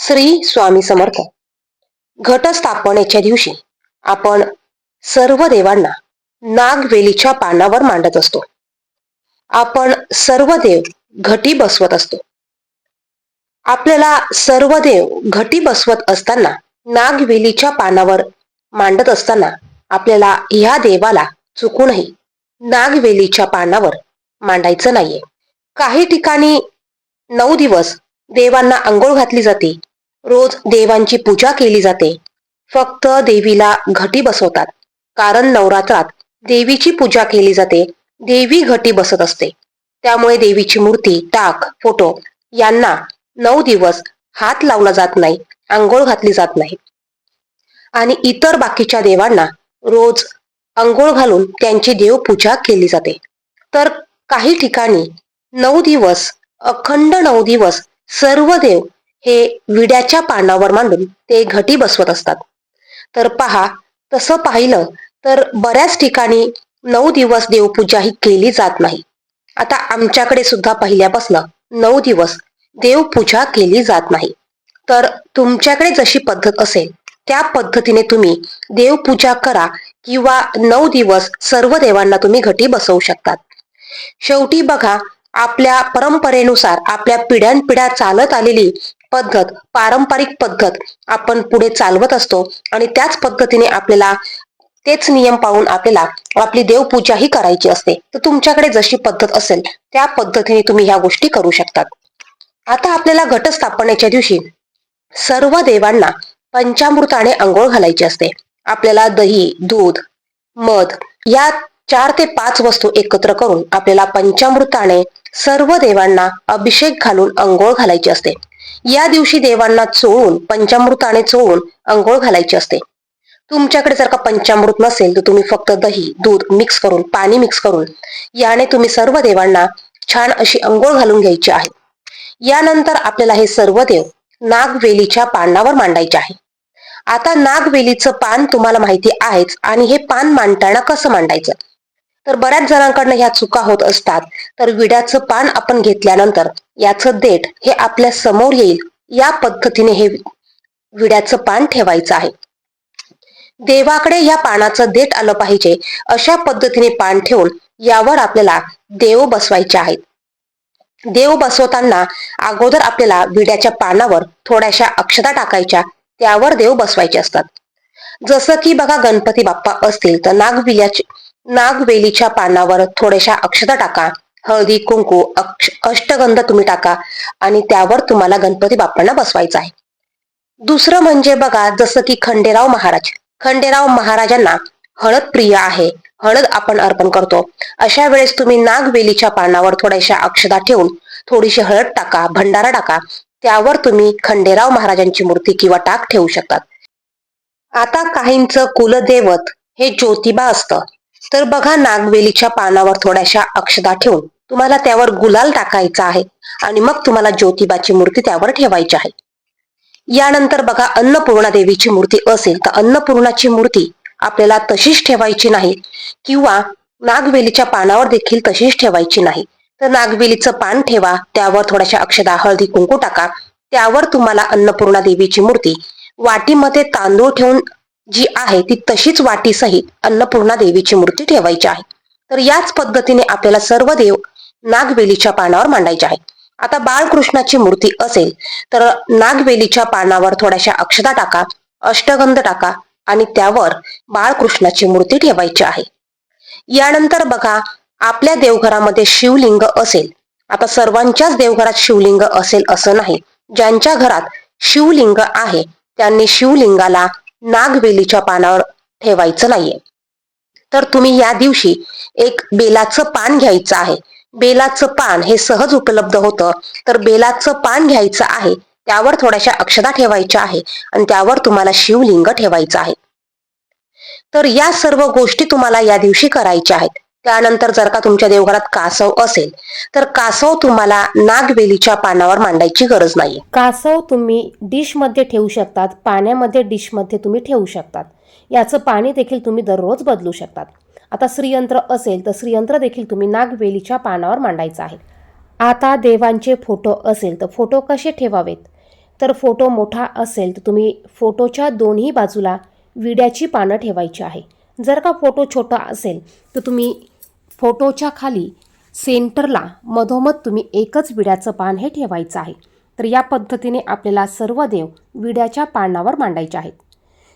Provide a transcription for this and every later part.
श्री स्वामी समर्थ. घटस्थापनेच्या दिवशी आपण सर्व देवांना नागवेलीच्या पानावर मांडत असतो. आपण सर्व देव घटी बसवत असतो. आपल्याला सर्व देव घटी बसवत असताना नागवेलीच्या पानावर मांडत असताना आपल्याला ह्या देवाला चुकूनही नागवेलीच्या पानावर मांडायचं नाहीये. काही ठिकाणी नऊ दिवस देवांना आंघोळ घातली जाते रोज देवांची पूजा केली जाते. फक्त देवीला घटी बसवतात. कारण नवरात्रात देवीची पूजा केली जाते. देवी घटी बसत असते. त्यामुळे देवीची मूर्ती टाक फोटो यांना नऊ दिवस हात लावला जात नाही आंघोळ घातली जात नाही. आणि इतर बाकीच्या देवांना रोज आंघोळ घालून त्यांची देवपूजा केली जाते. तर काही ठिकाणी नऊ दिवस अखंड नऊ दिवस सर्व देव हे विड्याच्या पानावर मांडून ते घटी बसवत असतात. तर पहा तसं पाहिलं तर बऱ्याच ठिकाणी नऊ दिवस देवपूजा ही केली जात नाही. आता आमच्याकडे सुद्धा पहिल्यापासून नऊ दिवस देवपूजा केली जात नाही. तर तुमच्याकडे जशी पद्धत असेल त्या पद्धतीने तुम्ही देवपूजा करा किंवा नऊ दिवस सर्व देवांना तुम्ही घटी बसवू शकतात. शेवटी बघा आपल्या परंपरेनुसार आपल्या पिढ्यानपिढ्या चालत आलेली पद्धत पारंपरिक पद्धत आपण पुढे चालवत असतो आणि त्याच पद्धतीने आपल्याला तेच नियम पाहून आपल्याला आपली देवपूजाही करायची असते. तर तुमच्याकडे जशी पद्धत असेल त्या पद्धतीने तुम्ही ह्या गोष्टी करू शकतात. आता आपल्याला घटस्थापनेच्या दिवशी सर्व देवांना पंचामृताने आंघोळ घालायची असते. आपल्याला दही दूध मध या चार ते पाच वस्तू एकत्र करून आपल्याला पंचामृताने सर्व देवांना अभिषेक घालून अंघोळ घालायची असते. या दिवशी देवांना चोळून पंचामृताने चोळून अंघोळ घालायची असते. तुमच्याकडे जर का पंचामृत नसेल तर तुम्ही फक्त दही दूध मिक्स करून पाणी मिक्स करून याने तुम्ही सर्व देवांना छान अशी अंघोळ घालून घ्यायची आहे. यानंतर आपल्याला हे सर्व देव नागवेलीच्या पानावर मांडायचे आहे. आता नागवेलीचं पान तुम्हाला माहिती आहेच आणि हे पान मांडताना कसं मांडायचं? तर बऱ्याच जणांकडनं ह्या चुका होत असतात. तर विड्याचं पान आपण घेतल्यानंतर याचं देठ हे आपल्यासमोर येईल. या पद्धतीने हे विड्याचं पान ठेवायचं आहे. देवाकडे या पानाचं देठ आलं पाहिजे. अशा पद्धतीने पान ठेवून यावर आपल्याला देव बसवायचे आहेत. देव बसवताना अगोदर आपल्याला विड्याच्या पानावर थोड्याशा अक्षता टाकायच्या. त्यावर देव बसवायचे असतात. जसं की बघा गणपती बाप्पा असतील तर नागविल्याची नागवेलीच्या पानावर थोड्याशा अक्षता टाका. हळदी कुंकू अष्टगंध तुम्ही टाका आणि त्यावर तुम्हाला गणपती बाप्पांना बसवायचं आहे. दुसरं म्हणजे बघा जसं की खंडेराव महाराज. खंडेराव महाराजांना हळद प्रिय आहे. हळद आपण अर्पण करतो. अशा वेळेस तुम्ही नागवेलीच्या पानावर थोड्याशा अक्षदा ठेवून थोडीशी हळद टाका भंडारा टाका. त्यावर तुम्ही खंडेराव महाराजांची मूर्ती किंवा टाक ठेवू शकतात आता काहींचं कुलदैवत हे ज्योतिबा असतं. तर बघा नागवेलीच्या पानावर थोड्याशा अक्षदा ठेवून. तुम्हाला त्यावर गुलाल टाकायचा आहे आणि मग तुम्हाला ज्योतिबाची मूर्ती त्यावर ठेवायची आहे. यानंतर बघा अन्नपूर्णा देवीची मूर्ती असेल तर अन्नपूर्णाची मूर्ती आपल्याला तशीच ठेवायची नाही किंवा नागवेलीच्या पानावर देखील तशीच ठेवायची नाही. तर नागवेलीचं पान ठेवा त्यावर थोड्याशा अक्षदा हळदी कुंकू टाका. त्यावर तुम्हाला अन्नपूर्णा देवीची मूर्ती वाटीमध्ये तांदूळ ठेवून जी आहे ती तशीच वाटीसहित अन्नपूर्णा देवीची मूर्ती ठेवायची आहे. तर याच पद्धतीने आपल्याला सर्व देव नागवेलीच्या पानावर मांडायचे आहे आता बाळकृष्णाची मूर्ती असेल तर नागवेलीच्या पानावर थोड्याशा अक्षता टाका अष्टगंध टाका आणि त्यावर बाळकृष्णाची मूर्ती ठेवायची आहे. यानंतर बघा आपल्या देवघरामध्ये शिवलिंग असेल. आता सर्वांच्याच देवघरात शिवलिंग असेल असं नाही. ज्यांच्या घरात शिवलिंग आहे त्यांनी शिवलिंगाला नागवेलीच्या पानावर ठेवायचं नाहीये. तर तुम्ही या दिवशी एक बेलाचं पान घ्यायचं आहे. बेलाचं पान हे सहज उपलब्ध होतं. तर बेलाचं पान घ्यायचं आहे त्यावर थोड्याशा अक्षदा ठेवायच्या आहे आणि त्यावर तुम्हाला शिवलिंग ठेवायचं आहे. तर या सर्व गोष्टी तुम्हाला या दिवशी करायच्या आहेत. त्यानंतर जर का तुमच्या देवघरात कासव असेल तर कासव तुम्हाला नागवेलीच्या पानावर मांडायची गरज नाही कासव तुम्ही डिशमध्ये ठेवू शकतात पाण्यामध्ये डिशमध्ये तुम्ही ठेवू शकतात. याचं पाणी देखील तुम्ही दररोज बदलू शकतात. आता श्रीयंत्र असेल तर श्रीयंत्र देखील तुम्ही नागवेलीच्या पानावर मांडायचं आहे. आता देवांचे फोटो असेल तर फोटो कसे ठेवावेत? तर फोटो मोठा असेल तर तुम्ही फोटोच्या दोन्ही बाजूला विड्याची पानं ठेवायची आहे. जर का फोटो छोटा असेल तर तुम्ही फोटोच्या खाली सेंटरला मधोमध तुम्ही एकच विड्याचं पान हे ठेवायचं आहे. तर या पद्धतीने आपल्याला सर्व देव विड्याच्या पानावर मांडायचे आहेत.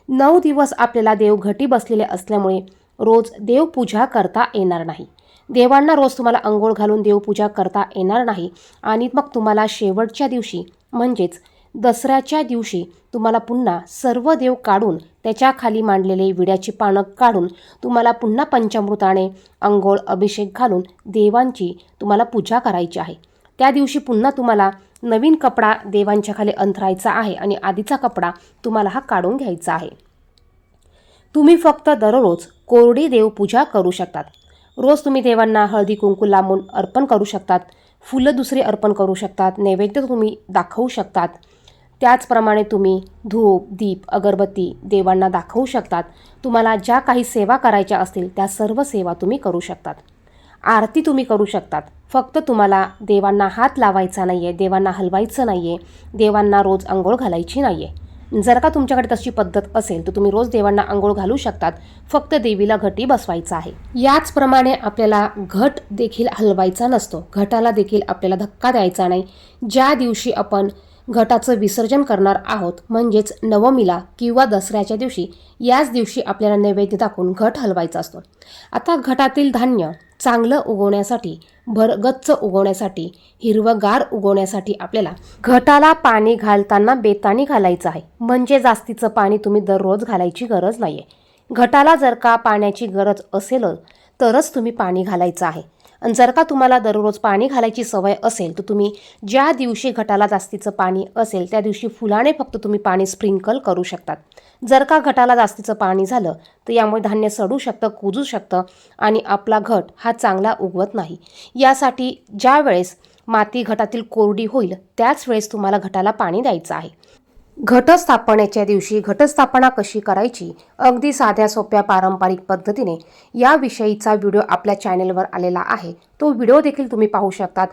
नऊ दिवस आपल्याला देव घटी बसलेले असल्यामुळे रोज देवपूजा करता येणार नाही. देवांना रोज तुम्हाला अंघोळ घालून देवपूजा करता येणार नाही आणि मग तुम्हाला शेवटच्या दिवशी म्हणजेच दसऱ्याच्या दिवशी तुम्हाला पुन्हा सर्व देव काढून त्याच्याखाली मांडलेले विड्याची पानं काढून तुम्हाला पुन्हा पंचामृताने अंघोळ अभिषेक घालून देवांची तुम्हाला पूजा करायची आहे. त्या दिवशी पुन्हा तुम्हाला नवीन कपडा देवांच्या खाली अंथरायचा आहे आणि आधीचा कपडा तुम्हाला हा काढून घ्यायचा आहे. तुम्ही फक्त दररोज कोरडी देवपूजा करू शकतात. रोज तुम्ही देवांना हळदी कुंकू लांबून अर्पण करू शकतात. फुलं दुसरी अर्पण करू शकतात. नैवेद्य तुम्ही दाखवू शकतात. त्याचप्रमाणे तुम्ही धूप दीप अगरबत्ती देवांना दाखवू शकतात. तुम्हाला ज्या काही सेवा करायच्या असतील त्या सर्व सेवा तुम्ही करू शकतात. आरती तुम्ही करू शकतात. फक्त तुम्हाला देवांना हात लावायचा नाही आहे देवांना हलवायचं नाही आहे देवांना रोज आंघोळ घालायची नाही आहे जर का तुमच्याकडे तशी पद्धत असेल तर तुम्ही रोज देवांना आंघोळ घालू शकतात. फक्त देवीला घटी बसवायचा आहे. याचप्रमाणे आपल्याला घट देखील हलवायचा नसतो. घटाला देखील आपल्याला धक्का द्यायचा नाही. ज्या दिवशी आपण घटाचं विसर्जन करणार आहोत. म्हणजेच नवमीला किंवा दसऱ्याच्या दिवशी याच दिवशी आपल्याला नैवेद्य दाखवून घट हलवायचा असतो. आता घटातील धान्य चांगलं उगवण्यासाठी भरगच्च उगवण्यासाठी हिरवगार उगवण्यासाठी आपल्याला घटाला पाणी घालताना बेतानी घालायचं आहे. म्हणजे जास्तीचं पाणी तुम्ही दररोज घालायची गरज नाही आहे घटाला जर का पाण्याची गरज असेल तरच तुम्ही पाणी घालायचं आहे. आणि जर का तुम्हाला दररोज पाणी घालायची सवय असेल तर तुम्ही ज्या दिवशी घटाला जास्तीचं पाणी असेल त्या दिवशी फुलाने फक्त तुम्ही पाणी स्प्रिंकल करू शकतात. जर का घटाला जास्तीचं पाणी झालं तर यामुळे धान्य सडू शकतं कुजू शकतं आणि आपला घट हा चांगला उगवत नाही. यासाठी ज्या वेळेस माती घटातील कोरडी होईल त्याच वेळेस तुम्हाला घटाला पाणी द्यायचं आहे. घटस्थापनेच्या दिवशी घटस्थापना कशी करायची अगदी साध्या सोप्या पारंपरिक पद्धतीने याविषयीचा व्हिडिओ आपल्या चॅनेलवर आलेला आहे. तो व्हिडिओ देखील तुम्ही पाहू शकतात.